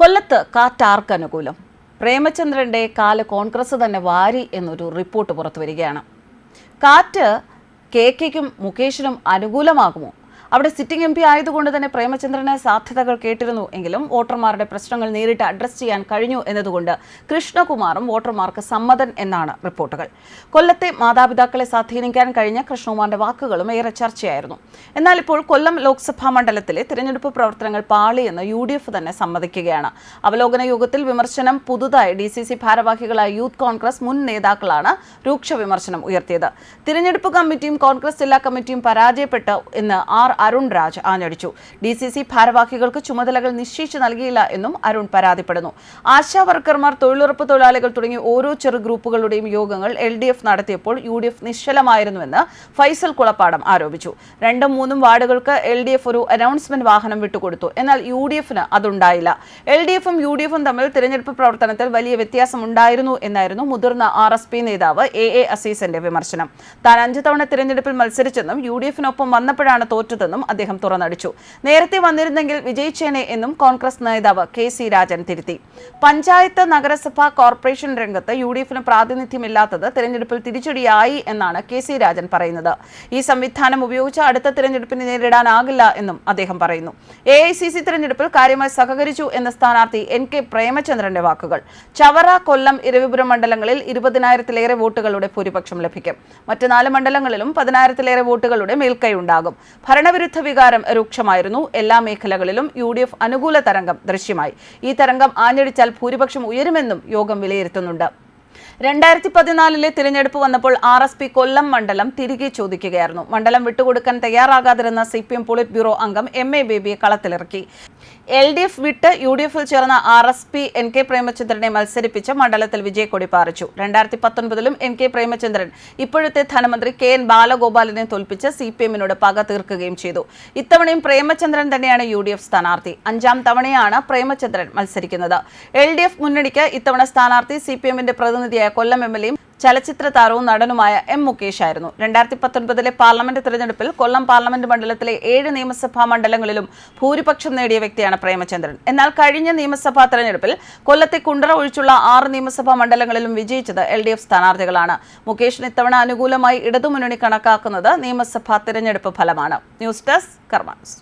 കൊല്ലത്ത് കാറ്റാർക്ക് അനുകൂലം. പ്രേമചന്ദ്രന്റെ കാൽ കോൺഗ്രസ് തന്നെ വാരി എന്നൊരു റിപ്പോർട്ട് പുറത്തു വരികയാണ് കാറ്റ് കെ കെക്കും മുകേഷിനും അനുകൂലമാകുമോ? അവിടെ സിറ്റിംഗ് എം പി ആയതുകൊണ്ട് തന്നെ പ്രേമചന്ദ്രന് സാധ്യതകൾ കേട്ടിരുന്നു. എങ്കിലും വോട്ടർമാരുടെ പ്രശ്നങ്ങൾ നേരിട്ട് അഡ്രസ് ചെയ്യാൻ കഴിഞ്ഞു എന്നതുകൊണ്ട് കൃഷ്ണകുമാറും വോട്ടർമാർക്ക് സമ്മതൻ എന്നാണ് റിപ്പോർട്ടുകൾ. കൊല്ലത്തെ മാതാപിതാക്കളെ സ്വാധീനിക്കാൻ കഴിഞ്ഞ കൃഷ്ണകുമാറിന്റെ വാക്കുകളും ഏറെ ചർച്ചയായിരുന്നു. എന്നാൽ ഇപ്പോൾ കൊല്ലം ലോക്സഭാ മണ്ഡലത്തിലെ തിരഞ്ഞെടുപ്പ് പ്രവർത്തനങ്ങൾ പാളിയെന്ന് യു ഡി എഫ് തന്നെ സമ്മതിക്കുകയാണ്. അവലോകന യോഗത്തിൽ വിമർശനം പുതുതായി ഡി സി സി ഭാരവാഹികളായ യൂത്ത് കോൺഗ്രസ് മുൻ നേതാക്കളാണ് രൂക്ഷ വിമർശനം ഉയർത്തിയത്. തിരഞ്ഞെടുപ്പ് കമ്മിറ്റിയും കോൺഗ്രസ് ജില്ലാ കമ്മിറ്റിയും പരാജയപ്പെട്ട് എന്ന് ആർ അരുൺ രാജ് ആഞ്ഞടിച്ചു. ഡി സി സി ഭാരവാഹികൾക്ക് ചുമതലകൾ നിശ്ചയിച്ചു നൽകിയില്ല എന്നും അരുൺ പരാതിപ്പെടുന്നു. ആശാ വർക്കർമാർ തൊഴിലുറപ്പ് തൊഴിലാളികൾ തുടങ്ങിയ ഓരോ ചെറു ഗ്രൂപ്പുകളുടെയും യോഗങ്ങൾ എൽ ഡി എഫ് നടത്തിയപ്പോൾ യു ഡി എഫ് നിശ്ചലമായിരുന്നുവെന്ന് ഫൈസൽ കുളപ്പാടം ആരോപിച്ചു. രണ്ടും മൂന്നും വാർഡുകൾക്ക് എൽ ഡി എഫ് ഒരു അനൗൺസ്മെന്റ് വാഹനം വിട്ടുകൊടുത്തു. എന്നാൽ യു ഡി എഫിന് അതുണ്ടായില്ല. എൽ ഡി എഫും യു ഡി എഫും തമ്മിൽ തിരഞ്ഞെടുപ്പ് പ്രവർത്തനത്തിൽ വലിയ വ്യത്യാസം ഉണ്ടായിരുന്നു എന്നായിരുന്നു മുതിർന്ന ആർ എസ് പി നേതാവ് എ എ അസീസിന്റെ വിമർശനം. താൻ അഞ്ചു തവണ തിരഞ്ഞെടുപ്പിൽ മത്സരിച്ചെന്നും യു ഡി എഫിനൊപ്പം വന്നപ്പോഴാണ് തോറ്റതെന്നും അദ്ദേഹം തുറന്നടിച്ചു. നേരത്തെ വന്നിരുന്നെങ്കിൽ വിജയിച്ചേനെ എന്നും കോൺഗ്രസ് നേതാവ് കെ സി രാജൻ തിരുത്തി. പഞ്ചായത്ത് നഗരസഭ കോർപ്പറേഷൻ രംഗത്ത് യു ഡി എഫിന് പ്രാതിനിധ്യമില്ലാത്തത് തെരഞ്ഞെടുപ്പിൽ തിരിച്ചടിയായി എന്നാണ് കെ സി രാജൻ പറയുന്നത്. ഈ സംവിധാനം ഉപയോഗിച്ച് അടുത്ത തിരഞ്ഞെടുപ്പിനെ നേരിടാനാകില്ല എന്നും അദ്ദേഹം പറയുന്നു. എ ഐ സി സി തെരഞ്ഞെടുപ്പിൽ കാര്യമായി സഹകരിച്ചു എന്ന സ്ഥാനാർത്ഥി എൻ കെ പ്രേമചന്ദ്രന്റെ വാക്കുകൾ. ചവറ കൊല്ലം ഇരവിപുരം മണ്ഡലങ്ങളിൽ ഇരുപതിനായിരത്തിലേറെ വോട്ടുകളുടെ ഭൂരിപക്ഷം ലഭിക്കും. മറ്റ് നാല് മണ്ഡലങ്ങളിലും പതിനായിരത്തിലേറെ വോട്ടുകളുടെ മേൽക്കൈ ഉണ്ടാകും. ഭരണവിരുദ്ധ വികാരം രൂക്ഷമായിരുന്നു. എല്ലാ മേഖലകളിലും യു ഡി എഫ് അനുകൂല തരംഗം ദൃശ്യമായി. ഈ തരംഗം ആഞ്ഞടിച്ചാൽ ഭൂരിപക്ഷം ഉയരുമെന്നും യോഗം വിലയിരുത്തുന്നുണ്ട്. രണ്ടായിരത്തി പതിനാലിലെ തിരഞ്ഞെടുപ്പ് വന്നപ്പോൾ ആർ എസ് പി കൊല്ലം മണ്ഡലം തിരികെ ചോദിക്കുകയായിരുന്നു. മണ്ഡലം വിട്ടുകൊടുക്കാൻ തയ്യാറാകാതിരുന്ന C P M politburo അംഗം എം എ ബേബിയെ കളത്തിലിറക്കി. എൽ ഡി എഫ് വിട്ട് യു ഡി എഫിൽ ചേർന്ന R S P N K പ്രേമചന്ദ്രനെ മത്സരിപ്പിച്ച് മണ്ഡലത്തിൽ വിജയക്കൊടി പാറിച്ചു. രണ്ടായിരത്തി പത്തൊൻപതിലും എൻ കെ പ്രേമചന്ദ്രൻ ഇപ്പോഴത്തെ ധനമന്ത്രി കെ എൻ ബാലഗോപാലിനെ തോൽപ്പിച്ച് സി പി എമ്മിനോട് പക തീർക്കുകയും ചെയ്തു. ഇത്തവണയും പ്രേമചന്ദ്രൻ തന്നെയാണ് യു ഡി എഫ് സ്ഥാനാർത്ഥി. അഞ്ചാം തവണയാണ് പ്രേമചന്ദ്രൻ മത്സരിക്കുന്നത്. എൽ ഡി എഫ് മുന്നണിക്ക് ഇത്തവണ സ്ഥാനാർത്ഥി സി പി എമ്മിന്റെ പ്രതിനിധിയായ കൊല്ലം എം എൽ എയും ചലച്ചിത്ര താരവും നടനുമായ എം മുകേഷ് ആയിരുന്നു. രണ്ടായിരത്തി പത്തൊൻപതിലെ പാർലമെന്റ് തെരഞ്ഞെടുപ്പിൽ കൊല്ലം പാർലമെന്റ് മണ്ഡലത്തിലെ ഏഴ് നിയമസഭാ മണ്ഡലങ്ങളിലും ഭൂരിപക്ഷം നേടിയ വ്യക്തിയാണ് പ്രേമചന്ദ്രൻ. എന്നാൽ കഴിഞ്ഞ നിയമസഭാ തെരഞ്ഞെടുപ്പിൽ കൊല്ലത്തെ കുണ്ടറ ഒഴിച്ചുള്ള ആറ് നിയമസഭാ മണ്ഡലങ്ങളിലും വിജയിച്ചത് എൽ ഡി എഫ് സ്ഥാനാർത്ഥികളാണ്. മുകേഷിന് ഇത്തവണ അനുകൂലമായി ഇടതുമുന്നണി കണക്കാക്കുന്നത് നിയമസഭാ തെരഞ്ഞെടുപ്പ് ഫലമാണ്. News desk കർമാൻസ്